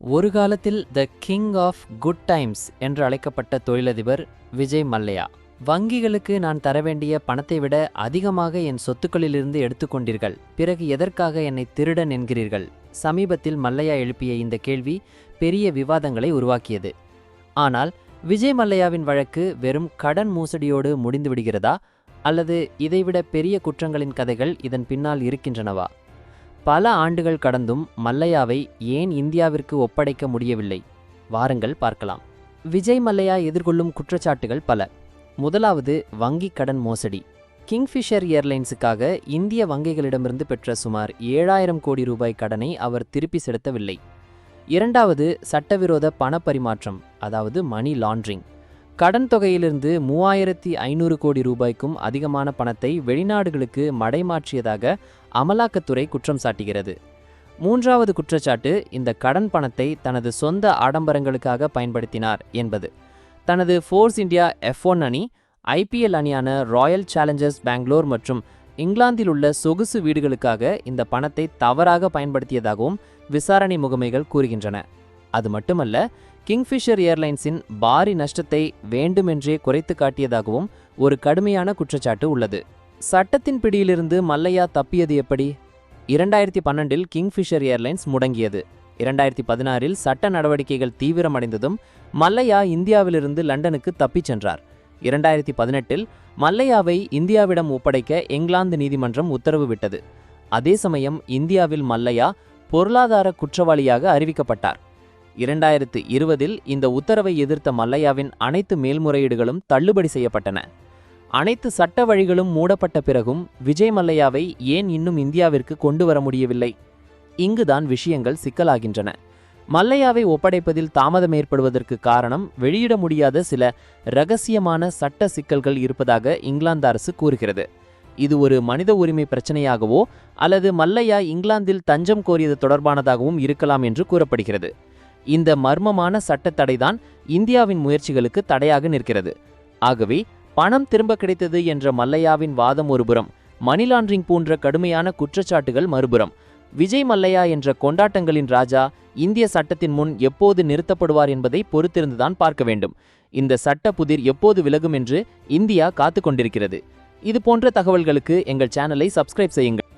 ஒரு காலத்தில் the king of good times என்று அழைக்கப்பட்ட தொழிலதிபர் விஜய் மல்லையா. வங்கிகளுக்கு நான் தர வேண்டிய பணத்தை விட அதிகமாக என் சொத்துக்களிலிருந்து எடுத்துக்கொண்டீர்கள் பிறகு எதற்காக என்னை திருடன் என்கிறீர்கள்? சமீபத்தில் மல்லையா எழுப்பிய இந்த கேள்வி பெரிய விவாதங்களை உருவாக்கியது. ஆனால் விஜய் மல்லையாவின் வழக்கு வெறும் கடன் மோசடியோடு முடிந்துவிடுகிறதா? அல்லது இதைவிட பெரிய குற்றங்களின் கதைகள் இதன் பின்னால் இருக்கின்றனவா? பல ஆண்டுகள் கடந்தும் மல்லையாவை ஏன் இந்தியாவிற்கு ஒப்படைக்க முடியவில்லை? வாருங்கள் பார்க்கலாம். விஜய் மல்லையா எதிர்கொள்ளும் குற்றச்சாட்டுகள் பல. முதலாவது வங்கிக் கடன் மோசடி. கிங்ஃபிஷர் ஏர்லைன்ஸுக்காக இந்திய வங்கிகளிடமிருந்து பெற்ற சுமார் ஏழாயிரம் கோடி ரூபாய் கடனை அவர் திருப்பி செலுத்தவில்லை. இரண்டாவது சட்டவிரோத பணப்பரிமாற்றம் அதாவது மணி லாண்ட்ரிங். கடன் தொகையிலிருந்து மூவாயிரத்தி ஐநூறு கோடி ரூபாய்க்கும் அதிகமான பணத்தை வெளிநாடுகளுக்கு மடைமாற்றியதாக அமலாக்கத்துறை குற்றம் சாட்டுகிறது. மூன்றாவது குற்றச்சாட்டு இந்த கடன் பணத்தை தனது சொந்த ஆடம்பரங்களுக்காக பயன்படுத்தினார் என்பது. தனது ஃபோர்ஸ் இந்தியா எஃப் ஒன் அணி ஐபிஎல் அணியான ராயல் சேலஞ்சர்ஸ் பெங்களூர் மற்றும் இங்கிலாந்தில் உள்ள சொகுசு வீடுகளுக்காக இந்த பணத்தை தவறாக பயன்படுத்தியதாகவும் விசாரணை முகமைகள் கூறுகின்றன. அது மட்டுமல்ல கிங்ஃபிஷர் ஏர்லைன்ஸின் பாரி நஷ்டத்தை வேண்டுமென்றே குறைத்து காட்டியதாகவும் ஒரு கடுமையான குற்றச்சாட்டு உள்ளது. சட்டத்தின் பிடியிலிருந்து மல்லையா தப்பியது எப்படி? இரண்டாயிரத்தி பன்னெண்டில் கிங்ஃபிஷர் ஏர்லைன்ஸ் முடங்கியது. இரண்டாயிரத்தி பதினாறில் சட்ட நடவடிக்கைகள் தீவிரமடைந்ததும் மல்லையா இந்தியாவிலிருந்து லண்டனுக்கு தப்பிச் சென்றார். இரண்டாயிரத்தி பதினெட்டில் மல்லையாவை இந்தியாவிடம் ஒப்படைக்க இங்கிலாந்து நீதிமன்றம் உத்தரவு விட்டது. அதே சமயம் இந்தியாவில் மல்லையா பொருளாதார குற்றவாளியாக அறிவிக்கப்பட்டார். இரண்டாயிரத்து இருபதில் இந்த உத்தரவை எதிர்த்த மல்லையாவின் அனைத்து மேல்முறையீடுகளும் தள்ளுபடி செய்யப்பட்டன. அனைத்து சட்ட வழிகளும் மூடப்பட்ட பிறகும் விஜய் மல்லையாவை ஏன் இன்னும் இந்தியாவிற்கு கொண்டு வர முடியவில்லை? இங்குதான் விஷயங்கள் சிக்கலாகின்றன. மல்லையாவை ஒப்படைப்பதில் தாமதம் ஏற்படுவதற்கு காரணம் வெளியிட முடியாத சில ரகசியமான சட்ட சிக்கல்கள் இருப்பதாக இங்கிலாந்து அரசு கூறுகிறது. இது ஒரு மனித உரிமை பிரச்சனையாகவோ அல்லது மல்லையா இங்கிலாந்தில் தஞ்சம் கோரியது தொடர்பானதாகவும் இருக்கலாம் என்று கூறப்படுகிறது. இந்த மர்மமான சட்டத்தடைதான் இந்தியாவின் முயற்சிகளுக்கு தடையாக நிற்கிறது. ஆகவே பணம் திரும்ப கிடைத்தது என்ற மல்லையாவின் வாதம் ஒருபுறம் மணி லாண்டரிங் போன்ற கடுமையான குற்றச்சாட்டுகள் மறுபுறம். விஜய் மல்லையா என்ற கொண்டாட்டங்களின் ராஜா இந்திய சட்டத்தின் முன் எப்போது நிறுத்தப்படுவார் என்பதை பொறுத்திருந்துதான் பார்க்க வேண்டும். இந்த சட்ட புதிர் எப்போது விலகும் என்று இந்தியா காத்து கொண்டிருக்கிறது. இது போன்ற தகவல்களுக்கு எங்கள் சேனலை சப்ஸ்கிரைப் செய்யுங்கள்.